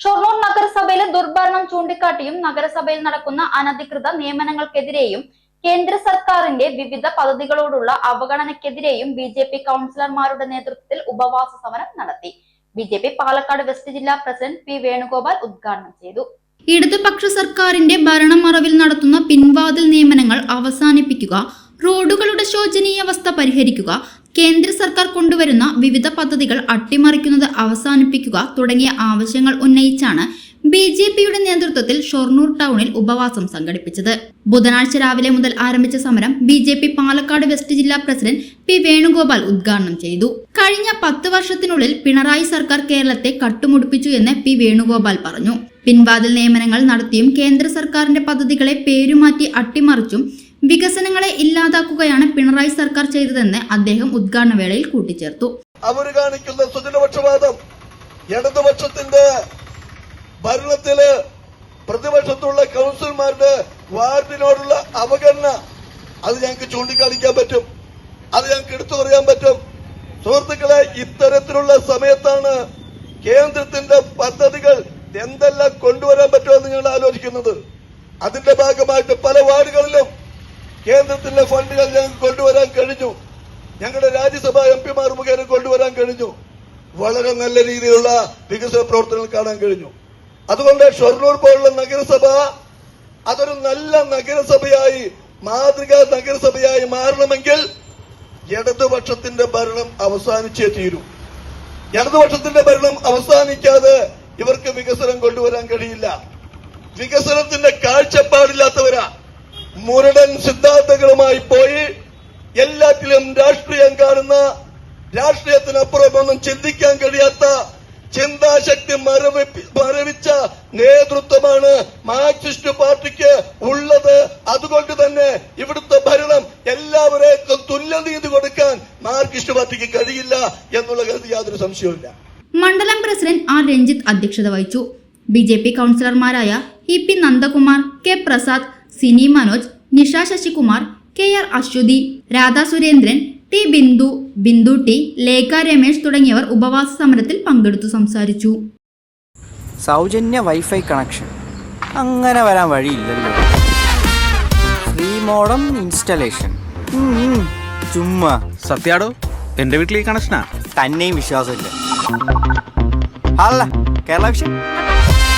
ഷൊർണൂർ നഗരസഭയിലെ ദുർഭരണം ചൂണ്ടിക്കാട്ടിയും നഗരസഭയിൽ നടക്കുന്ന അനധികൃത നിയമനങ്ങൾക്കെതിരെയും കേന്ദ്ര സർക്കാരിന്റെ വിവിധ പദ്ധതികളോടുള്ള അവഗണനയ്ക്കെതിരെയും ബി ജെ പി കൗൺസിലർമാരുടെ നേതൃത്വത്തിൽ ഉപവാസ സമരം നടത്തി. B J P Palakkad west ജില്ലാ പ്രസിഡന്റ് പി വേണുഗോപാൽ ഉദ്ഘാടനം ചെയ്തു. ഇടതുപക്ഷ സർക്കാരിന്റെ ഭരണം മറവിൽ നടത്തുന്ന പിൻവാതിൽ നിയമനങ്ങൾ അവസാനിപ്പിക്കുക റോഡുകളുടെ ശോചനീയാവസ്ഥ പരിഹരിക്കുക കേന്ദ്ര സർക്കാർ കൊണ്ടുവരുന്ന വിവിധ പദ്ധതികൾ അട്ടിമറിക്കുന്നത് അവസാനിപ്പിക്കുക തുടങ്ങിയ ആവശ്യങ്ങൾ ഉന്നയിച്ചാണ് ബി ജെ പിയുടെ നേതൃത്വത്തിൽ ഷൊർണൂർ ടൗണിൽ ഉപവാസം സംഘടിപ്പിച്ചത്. ബുധനാഴ്ച രാവിലെ മുതൽ ആരംഭിച്ച സമരം B J P Palakkad west ജില്ലാ പ്രസിഡന്റ് പി വേണുഗോപാൽ ഉദ്ഘാടനം ചെയ്തു. കഴിഞ്ഞ പത്ത് വർഷത്തിനുള്ളിൽ പിണറായി സർക്കാർ കേരളത്തെ കട്ടുമുടിപ്പിച്ചു എന്ന് പി വേണുഗോപാൽ പറഞ്ഞു. പിൻവാതിൽ നിയമനങ്ങൾ നടത്തിയും കേന്ദ്ര സർക്കാരിന്റെ പദ്ധതികളെ പേരുമാറ്റി അട്ടിമറിച്ചും വികസനങ്ങളെ ഇല്ലാതാക്കുകയാണ് പിണറായി സർക്കാർ ചെയ്തതെന്ന് അദ്ദേഹം ഉദ്ഘാടന വേളയിൽ കൂട്ടിച്ചേർത്തു. അവർ കാണിക്കുന്ന സുജനപക്ഷപാതം ഇടതുപക്ഷത്തിന്റെ ഭരണത്തിൽ പ്രതിപക്ഷത്തുള്ള കൗൺസിലർമാരുടെ വാർഡിനോടുള്ള അവഗണന അത് ഞങ്ങൾക്ക് ചൂണ്ടിക്കാണിക്കാൻ പറ്റും. അത് ഞങ്ങൾക്ക് എടുത്തു പറയാൻ പറ്റും. സുഹൃത്തുക്കളെ ഇത്തരത്തിലുള്ള സമയത്താണ് കേന്ദ്രത്തിന്റെ പദ്ധതികൾ എന്തെല്ലാം കൊണ്ടുവരാൻ പറ്റുമെന്ന് ഞങ്ങൾ ആലോചിക്കുന്നത്. അതിന്റെ ഭാഗമായിട്ട് പല വാർഡുകളിലും കേന്ദ്രത്തിന്റെ ഫണ്ടുകൾ ഞങ്ങൾക്ക് കൊണ്ടുവരാൻ കഴിഞ്ഞു. ഞങ്ങളുടെ രാജ്യസഭാ എം പിമാർ മുഖേന കൊണ്ടുവരാൻ കഴിഞ്ഞു. വളരെ നല്ല രീതിയിലുള്ള വികസന പ്രവർത്തനങ്ങൾ കാണാൻ കഴിഞ്ഞു. അതുകൊണ്ട് ഷൊർണൂർ പോലുള്ള നഗരസഭ അതൊരു നല്ല നഗരസഭയായി മാതൃകാ നഗരസഭയായി മാറണമെങ്കിൽ ഇടതുപക്ഷത്തിന്റെ ഭരണം അവസാനിച്ചേ തീരൂ. ഇടതുപക്ഷത്തിന്റെ ഭരണം അവസാനിക്കാതെ ഇവർക്ക് വികസനം കൊണ്ടുവരാൻ കഴിയില്ല. വികസനത്തിന്റെ കാഴ്ചപ്പാടില്ലാത്തവരാ. മുരടൻ സിദ്ധാന്തങ്ങളുമായി പോയി എല്ലാത്തിലും രാഷ്ട്രീയം കാണുന്ന രാഷ്ട്രീയത്തിനപ്പുറമൊന്നും ചിന്തിക്കാൻ കഴിയാത്ത ചിന്താശക്തി മരവിച്ച നേതൃത്വമാണ് മാർക്സിസ്റ്റ് പാർട്ടിക്ക് ഉള്ളത്. അതുകൊണ്ട് തന്നെ ഇവിടുത്തെ ഭരണം എല്ലാവരേക്കും തുല്യനീതി കൊടുക്കാൻ മാർക്സിസ്റ്റ് പാർട്ടിക്ക് കഴിയില്ല എന്നുള്ള കാര്യത്തിൽ യാതൊരു സംശയവുമില്ല. മണ്ഡലം പ്രസിഡന്റ് ആർ രഞ്ജിത്ത് അധ്യക്ഷത വഹിച്ചു. ബി ജെ പി കൗൺസിലർമാരായ E P Nandakumar K Prasad Sini Manoj Nisha Sasikumar K R Aswathi Radha Surendran T Bindu Bindu T Lekha Ramesh തുടങ്ങിയവർ ഉപവാസ സമരത്തിൽ പങ്കെടുത്തു സംസാരിച്ചു. സൗജന്യ വൈഫൈ കണക്ഷൻ. അങ്ങനെ വരാൻ വഴിയില്ലല്ലോ. Free modem installation. ചുമ്മാ. സത്യാടോ എന്റെ വീട്ടിൽ ഈ കണക്ഷനാ? തന്നെയും വിശ്വാസമില്ല. അല്ല കേരള വിഷൻ.